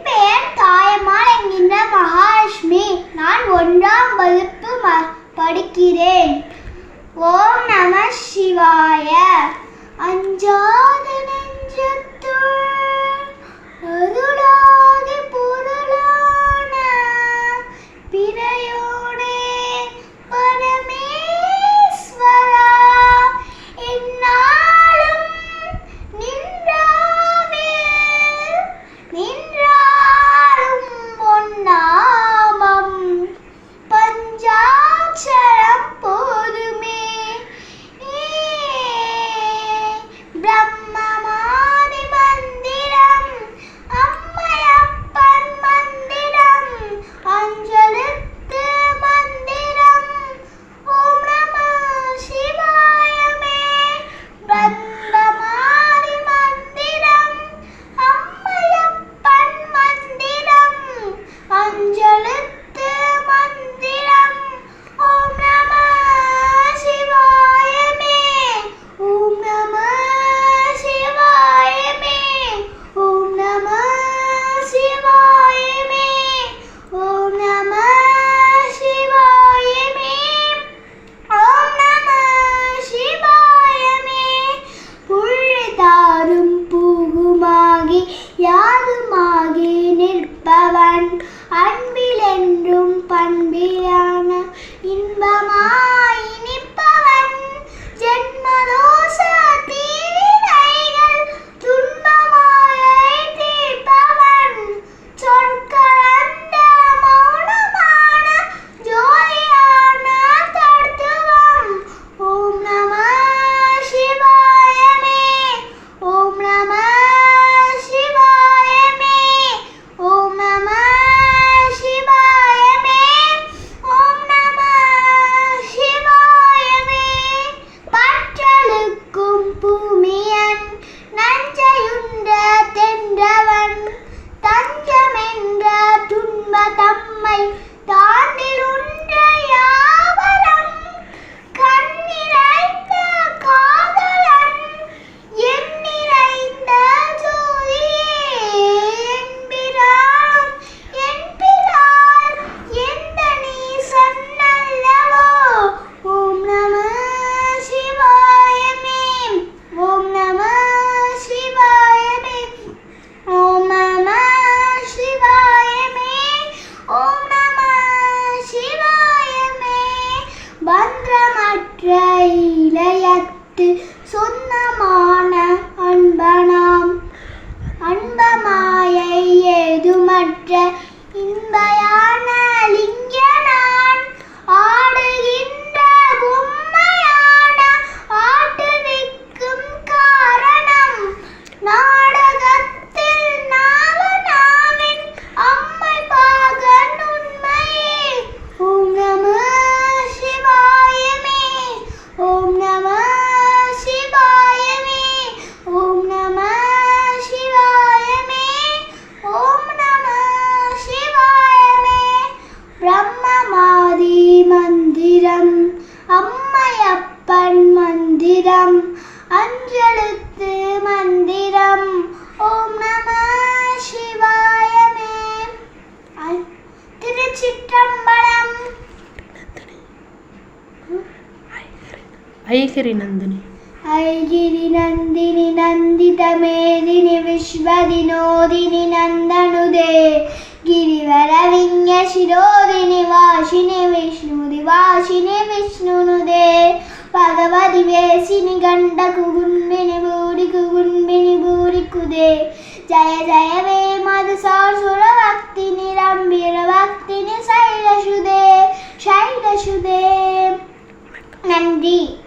என் பெயர் தாயம்மாள் என்கின்ற மகாலட்சுமி நான் ஒன்றாம் வகுப்பு ம படிக்கிறேன். ஓம் நம சிவாய. அஞ்சாவது ఐగిరి നന്ദിനി ഐഗിരി നന്ദിനി నందిత మేదిని విశ్వదినోదిని నందనుదే గిరివర వింగ శిరోదిని വാശിനി విష్ణుది వాసిని విష్ణునుదే ഭഗവതി വേശിനി കണ്ട കുകുൺബിനി ഭൂരി കുകുൺബിനി ഭൂരിക്കുതേ ജയ ജയ വേ മധുസാസുര ഭക്തിനി രംബിര ഭക്തിനി ശൈലശുദേ. ശൈലശുദേ. നന്ദി.